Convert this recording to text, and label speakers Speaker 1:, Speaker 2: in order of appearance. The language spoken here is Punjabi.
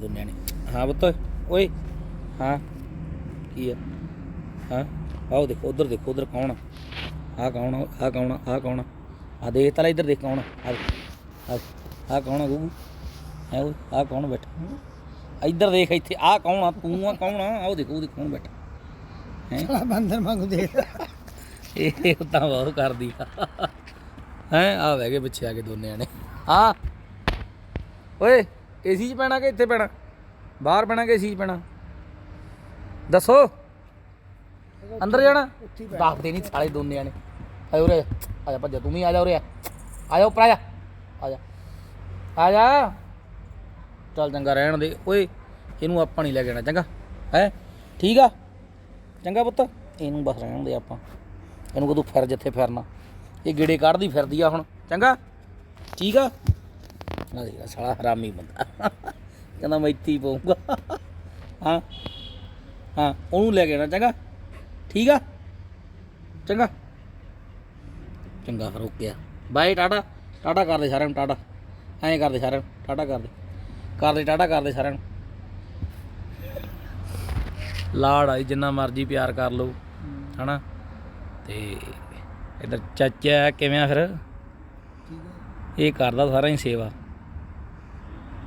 Speaker 1: ਦੁਨੀਆ ਨੇ। ਹਾਂ ਪੁੱਤ ਓਏ ਹਾਂ। ਕੀ ਆ? ਹਾਂ ਆਓ ਦੇਖੋ ਉਧਰ ਦੇਖੋ ਉਧਰ ਕੌਣ ਆ? ਆਹ ਕੌਣ ਆ? ਆਹ ਕੌਣ ਆ? ਆਹ ਕੌਣ ਆ? ਆ ਦੇਖ ਤਲਾ ਇੱਧਰ ਦੇਖ ਕੌਣ ਆ? ਆਹ ਕੌਣ ਆ ਗੂਗੂ ਹੈ ਓਏ ਆਹ ਕੌਣ ਬੈਠਾ? ਇੱਧਰ ਦੇਖ ਇੱਥੇ ਆਹ ਕੌਣ ਆ? ਤੂੰ ਆ ਕੌਣ ਆ? ਆਓ ਦੇਖੋ ਉਹਦੇ ਕੌਣ ਬੈਠਾ? ਹੈ?
Speaker 2: ਬੰਦਰ ਵਾਂਗੂ ਦੇਖ
Speaker 1: ਇਹ ਤਾਂ ਬਹੁਤ ਕਰਦੀ ਆ। ਹੈ ਆ ਬਹਿ ਗਏ ਪਿੱਛੇ ਆ ਕੇ ਦੋਨੇ ਆਣੇ ਹਾਂ ਓਏ। ਏਸੀ 'ਚ ਪੈਣਾ ਕਿ ਇੱਥੇ ਪੈਣਾ? ਬਾਹਰ ਪੈਣਾ ਕਿ ਏਸੀ 'ਚ ਪੈਣਾ? ਦੱਸੋ। ਅੰਦਰ ਜਾਣਾ? ਦੱਸਦੇ ਨਹੀਂ ਸਾਲੇ ਦੋਨੇ ਆਣੇ ਆ ਉਰੇ, ਆ ਜਾ ਭੱਜਾ ਤੂੰ ਵੀ ਆ ਜਾ ਉਰੇ। ਆ ਜਾ ਉੱਪਰ, ਆ ਜਾ। ਆ ਜਾ। ਆ ਜਾ। ਚੱਲ ਚੰਗਾ, ਰਹਿਣ ਦੇ। ਓਏ, ਇਹਨੂੰ ਆਪਾਂ ਨਹੀਂ ਲੈ ਜਾਣਾ, ਚੰਗਾ। ਹੈ? ਠੀਕ ਆ? ਚੰਗਾ ਪੁੱਤ। ਇਹਨੂੰ ਬਸ ਰਹਿਣ ਦੇ ਆਪਾਂ। ਇਹਨੂੰ ਕਦੋਂ ਫਿਰ ਜਿੱਥੇ ਫਿਰਨਾ। ਇਹ ਗੇੜੇ ਕੱਢਦੀ ਫਿਰਦੀ ਆ ਹੁਣ। ਚੰਗਾ? ਠੀਕ ਆ? ਆ ਦੇਖ ਸਾਲਾ ਹਰਾਮੀ ਬੰਦਾ। ਕਹਿੰਦਾ ਮੈਂ ਇੱਥੇ ਹੀ ਪਊਂਗਾ। ਹਾਂ ਹਾਂ ਉਹਨੂੰ ਲੈ ਕੇ ਆਣਾ ਚੰਗਾ? ਠੀਕ ਆ? ਚੰਗਾ? ਚੰਗਾ ਫਿਰ ਓਕੇ ਆ। ਬਾਏ ਟਾਟਾ। ਟਾਟਾ ਕਰ ਦੇ ਸਾਰਿਆਂ ਨੂੰ ਟਾਟਾ। ਐਂ ਕਰ ਦੇ ਸਾਰਿਆਂ ਨੂੰ ਟਾਟਾ ਕਰ ਦੇ। ਕਰ ਦੇ ਟਾਟਾ ਕਰ ਦੇ ਸਾਰਿਆਂ ਨੂੰ। ਲਾੜ ਆਈ ਜਿੰਨਾ ਮਰਜ਼ੀ ਪਿਆਰ ਕਰ ਲਓ ਹਨਾ? ਤੇ ਇਧਰ ਚਾਚਾ ਕਿਵੇਂ ਆ ਫਿਰ? ਇਹ ਕਰਦਾ ਸਾਰਾ ਹੀ ਸੇਵਾ।